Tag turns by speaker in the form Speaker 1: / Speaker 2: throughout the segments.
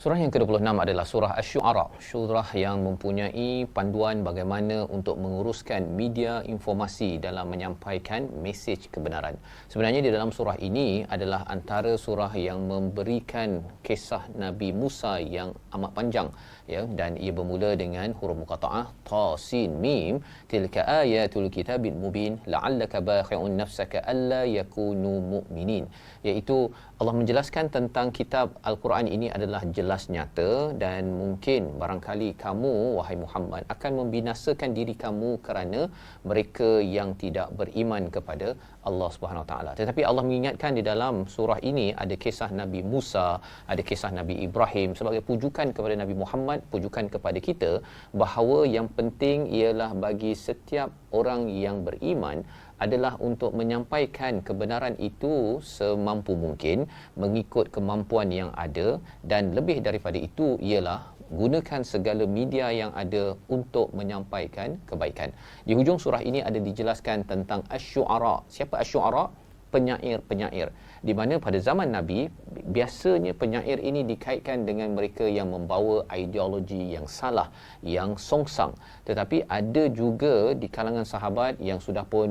Speaker 1: Surah yang ke-26 adalah surah Asy-Syu'ara, surah yang mempunyai panduan bagaimana untuk menguruskan media informasi dalam menyampaikan mesej kebenaran. Sebenarnya di dalam surah ini adalah antara surah yang memberikan kisah Nabi Musa yang amat panjang ya. Dan ia bermula dengan huruf muqataah ta sin mim tilka ayatul kitabil mubin la'allaka bakhi'un nafsaka alla yakunu mu'minin. Iaitu Allah menjelaskan tentang kitab al-Quran ini adalah jelas nyata dan mungkin barangkali kamu wahai Muhammad akan membinasakan diri kamu kerana mereka yang tidak beriman kepada Allah Subhanahu taala. Tetapi Allah mengingatkan di dalam surah ini ada kisah Nabi Musa ada kisah Nabi Ibrahim sebagai pujukan kepada Nabi Muhammad pujukan kepada kita bahawa yang penting ialah bagi setiap orang yang beriman adalah untuk menyampaikan kebenaran itu semampu mungkin mengikut kemampuan yang ada dan lebih daripada itu ialah gunakan segala media yang ada untuk menyampaikan kebaikan. Di hujung surah ini ada dijelaskan tentang asy-syu'ara. Siapa asy-syu'ara? Penyair-penyair. Di mana pada zaman nabi biasanya penyair ini dikaitkan dengan mereka yang membawa ideologi yang salah yang songsang. Tetapi ada juga di kalangan sahabat yang sudah pun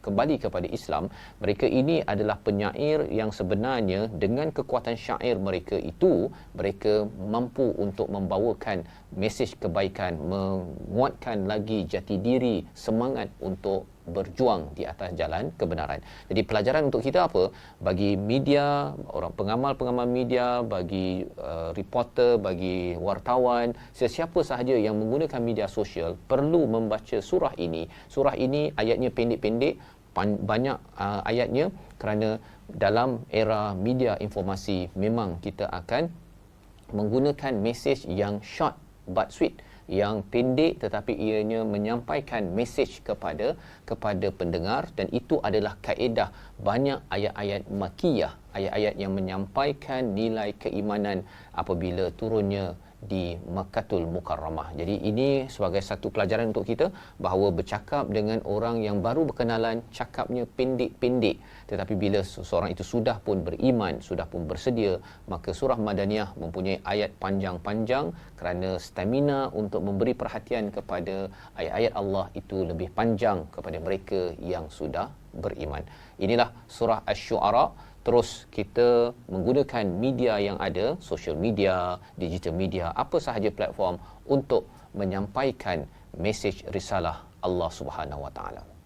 Speaker 1: kembali kepada Islam mereka ini adalah penyair yang sebenarnya dengan kekuatan syair mereka itu mereka mampu untuk membawakan mesej kebaikan menguatkan lagi jati diri semangat untuk berjuang di atas jalan kebenaran. Jadi pelajaran untuk kita apa? Bagi media, orang pengamal-pengamal media, bagi uh, reporter, bagi wartawan, sesiapa sahaja yang menggunakan media sosial perlu membaca surah ini. Surah ini ayatnya pendek-pendek, banyak uh, ayatnya kerana dalam era media informasi memang kita akan menggunakan mesej yang short but sweet yang pendek tetapi ianya menyampaikan mesej kepada kepada pendengar dan itu adalah kaedah banyak ayat-ayat makiyah ayat-ayat yang menyampaikan nilai keimanan apabila turunnya di Makkahul Mukarramah. Jadi ini sebagai satu pelajaran untuk kita bahawa bercakap dengan orang yang baru berkenalan cakapnya pendek-pendek tetapi bila seseorang itu sudah pun beriman, sudah pun bersedia, maka surah Madaniyah mempunyai ayat panjang-panjang kerana stamina untuk memberi perhatian kepada ayat-ayat Allah itu lebih panjang kepada mereka yang sudah beriman. Inilah surah Asy-Syu'ara terus kita menggunakan media yang ada, social media, digital media, apa sahaja platform untuk menyampaikan mesej risalah Allah Subhanahu Wa Taala.